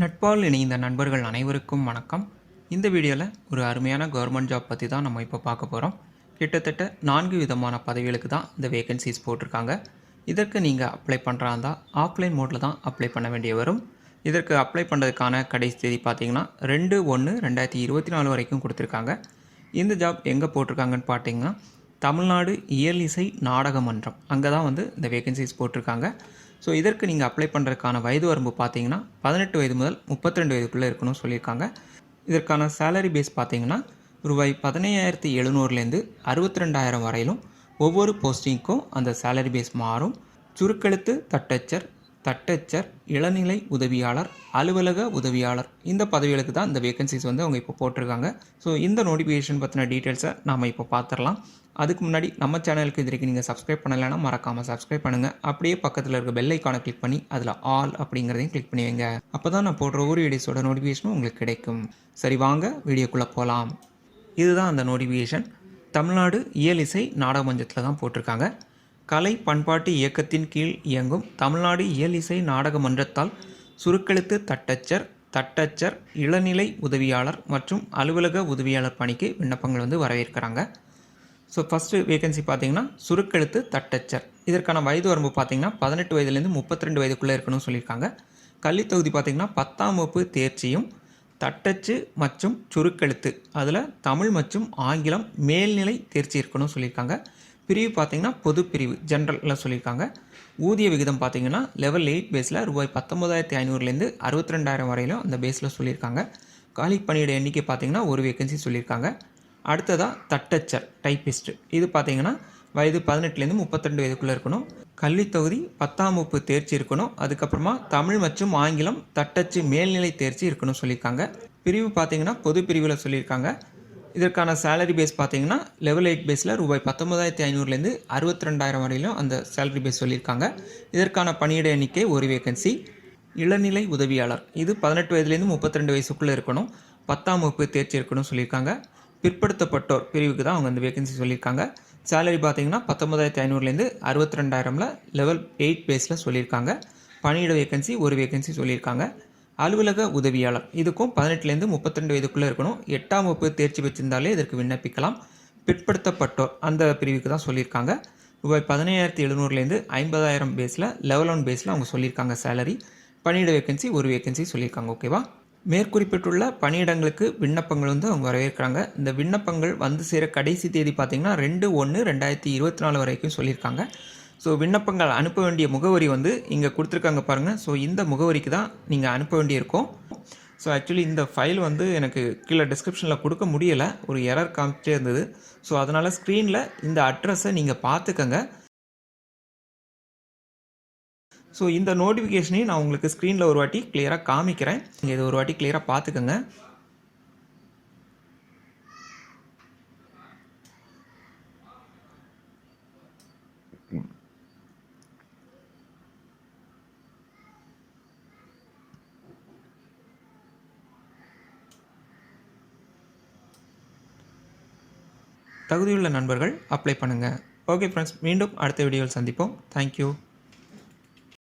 நட்பால் இணைந்த நண்பர்கள் அனைவருக்கும் வணக்கம். இந்த வீடியோவில் ஒரு அருமையான கவர்மெண்ட் ஜாப் பற்றி தான் நம்ம இப்போ பார்க்க போகிறோம் கிட்டத்தட்ட நான்கு விதமான பதவிகளுக்கு தான் இந்த வேகன்சிஸ் போட்டிருக்காங்க. இதற்கு நீங்கள் அப்ளை பண்ணுறா இருந்தால் ஆஃப்லைன் மோடில் தான் அப்ளை பண்ண வேண்டிய வரும். இதற்கு அப்ளை பண்ணுறதுக்கான கடைசி தேதி பார்த்தீங்கன்னா ரெண்டு ஒன்று ரெண்டாயிரத்தி இருபத்தி நாலு வரைக்கும் கொடுத்துருக்காங்க. இந்த ஜாப் எங்கே போட்டிருக்காங்கன்னு பார்த்தீங்கன்னா தமிழ்நாடு இயல் இசை நாடக மன்றம். அங்கே தான் வந்து இந்த வேகன்சிஸ் போட்டிருக்காங்க. ஸோ இதற்கு நீங்கள் அப்ளை பண்ணுறதுக்கான வயது வரம்பு பார்த்தீங்கன்னா பதினெட்டு வயது முதல் முப்பத்தி ரெண்டு வயதுக்குள்ளே இருக்கணும்னு சொல்லியிருக்காங்க. இதற்கான சேலரி பேஸ் பார்த்தீங்கன்னா ரூபாய் பதினையாயிரத்தி எழுநூறுலேருந்து அறுபத்தி ரெண்டாயிரம் வரையிலும் ஒவ்வொரு போஸ்டிங்க்கும் அந்த சேலரி பேஸ் மாறும். சுருக்கெழுத்து தட்டச்சர் தட்டச்சர் இளநிலை உதவியாளர் அலுவலக உதவியாளர். இந்த பதவிகளுக்கு தான் இந்த வேகன்சிஸ் வந்து அவங்க இப்போ போட்டிருக்காங்க. ஸோ இந்த நோட்டிஃபிகேஷன் பற்றின டீட்டெயில்ஸை நாம் இப்போ பார்த்துடலாம் அதுக்கு முன்னாடி நம்ம சேனலுக்கு இது வரைக்கும் நீங்கள் சப்ஸ்கிரைப் பண்ணலைன்னா மறக்காமல் சப்ஸ்கிரைப் பண்ணுங்கள் அப்படியே பக்கத்தில் இருக்க பெல் ஐக்கானை கிளிக் பண்ணி அதில் ஆல் அப்படிங்கிறதையும் கிளிக் பண்ணி வைங்க. அப்போ தான் நான் போடுற ஒரு வீடியோஸோட நோட்டிஃபிகேஷனும் உங்களுக்கு கிடைக்கும். சரி வாங்க வீடியோக்குள்ளே போகலாம் இதுதான் அந்த நோட்டிஃபிகேஷன் தமிழ்நாடு இயல் இசை நாடகமஞ்சத்தில் தான் போட்டிருக்காங்க. கலை பண்பாட்டு இயக்கத்தின் கீழ் இயங்கும் தமிழ்நாடு இயல் இசை நாடக மன்றத்தால் சுருக்கெழுத்து தட்டச்சர் தட்டச்சர் இளநிலை உதவியாளர் மற்றும் அலுவலக உதவியாளர் பணிக்கு விண்ணப்பங்கள் வந்து வரவேற்கிறாங்க. ஸோ ஃபஸ்ட்டு வேகன்சி பார்த்தீங்கன்னா சுருக்கெழுத்து தட்டச்சர். இதற்கான வயது வரம்பு பார்த்தீங்கன்னா பதினெட்டு வயதுலேருந்து முப்பத்தி ரெண்டு வயதுக்குள்ளே இருக்கணும்னு சொல்லியிருக்காங்க. கல்வித் தொகுதி பார்த்தீங்கன்னா பத்தாம் வகுப்பு தேர்ச்சியும் தட்டச்சு மற்றும் சுருக்கெழுத்து. அதில் தமிழ் மற்றும் ஆங்கிலம் மேல்நிலை தேர்ச்சி இருக்கணும்னு சொல்லியிருக்காங்க. பிரிவு பார்த்திங்கன்னா பொது பிரிவு ஜென்ரலில் சொல்லியிருக்காங்க. ஊதிய விகிதம் பார்த்தீங்கன்னா லெவல் எயிட் பேஸில் ரூபாய் பத்தொம்பதாயிரத்தி ஐநூறுலேருந்து அறுபத்தி ரெண்டாயிரம் வரையிலும் அந்த பேஸில் சொல்லியிருக்காங்க. காலி பணியிட எண்ணிக்கை பார்த்திங்கன்னா ஒரு வேகன்சி சொல்லியிருக்காங்க. அடுத்ததாக தட்டச்சர் டைப்பிஸ்ட்டு இது பார்த்தீங்கன்னா வயது பதினெட்டுலேருந்து முப்பத்திரெண்டு வயதுக்குள்ளே இருக்கணும். கல்வித் தொகுதி பத்தாம் வகுப்பு தேர்ச்சி இருக்கணும். அதுக்கப்புறமா தமிழ் மற்றும் ஆங்கிலம் தட்டச்சு மேல்நிலை தேர்ச்சி இருக்கணும் சொல்லியிருக்காங்க. பிரிவு பார்த்திங்கன்னா பொது பிரிவில் சொல்லியிருக்காங்க. இதற்கான சேலரி பேஸ் பார்த்தீங்கன்னா லெவல் எயிட் பேஸில் ரூபாய் பத்தொன்பதாயிரத்தி ஐநூறுலேருந்து அறுபத்தி ரெண்டாயிரம் வரையிலும் அந்த சேலரி பேஸ் சொல்லியிருக்காங்க. இதற்கான பணியிட எண்ணிக்கை ஒரு வேகன்சி இளநிலை உதவியாளர். இது பதினெட்டு வயதுலேருந்து முப்பத்தி ரெண்டு வயசுக்குள்ளே இருக்கணும். பத்தாம் வகுப்பு தேர்ச்சி இருக்கணும் சொல்லியிருக்காங்க. பிற்படுத்தப்பட்டோர் பிரிவுக்கு தான் அவங்க அந்த வேகன்சி சொல்லியிருக்காங்க. சேலரி பார்த்தீங்கன்னா பத்தொன்பதாயிரத்தி ஐநூறுலேருந்து அறுபத்தி ரெண்டாயிரமில் லெவல் எயிட் பேஸில் சொல்லியிருக்காங்க. பணியிட வேகன்சி ஒரு வேகன்சி சொல்லியிருக்காங்க. அலுவலக உதவியாளர். இதுக்கும் பதினெட்டுலேருந்து முப்பத்திரெண்டு வயதுக்குள்ளே இருக்கணும். எட்டாம் வகுப்பு தேர்ச்சி பெற்றிருந்தாலே இதற்கு விண்ணப்பிக்கலாம். பிற்படுத்தப்பட்டோர் அந்த பிரிவுக்கு தான் சொல்லியிருக்காங்க. ரூபாய் பதினேழாயிரத்தி எழுநூறுலேருந்து ஐம்பதாயிரம் பேஸில் லெவல் ஒன் பேஸில் அவங்க சொல்லியிருக்காங்க சேலரி பணியிட வேகன்சி ஒரு வேகன்சி சொல்லியிருக்காங்க ஓகேவா மேற்குறிப்பிட்டுள்ள பணியிடங்களுக்கு விண்ணப்பங்கள் வந்து அவங்க வரவேற்கிறாங்க. இந்த விண்ணப்பங்கள் வந்து சேர கடைசி தேதி பார்த்திங்கன்னா ரெண்டு ஒன்று ரெண்டாயிரத்தி இருபத்தி நாலு வரைக்கும் சொல்லியிருக்காங்க. ஸோ விண்ணப்பங்கள் அனுப்ப வேண்டிய முகவரி வந்து இங்கே கொடுத்துருக்காங்க பாருங்கள் ஸோ இந்த முகவரிக்கு தான் நீங்கள் அனுப்ப வேண்டியிருக்கும். ஸோ ஆக்சுவலி இந்த ஃபைல் வந்து எனக்கு கீழே டிஸ்கிரிப்ஷனில் கொடுக்க முடியலை. ஒரு எரர் காமிச்சிட்டே இருந்தது. ஸோ அதனால் ஸ்க்ரீனில் இந்த அட்ரஸை நீங்கள் பார்த்துக்கங்க. ஸோ இந்த நோட்டிஃபிகேஷனையும் நான் உங்களுக்கு ஸ்க்ரீனில் ஒரு வாட்டி கிளியராக காமிக்கிறேன். நீங்கள் இதை ஒரு வாட்டி கிளியராக பார்த்துக்கோங்க. தகுதியுள்ள நண்பர்கள் அப்ளை பண்ணுங்கள் ஓகே ஃப்ரெண்ட்ஸ் மீண்டும் அடுத்த வீடியோவில் சந்திப்போம். தேங்க்யூ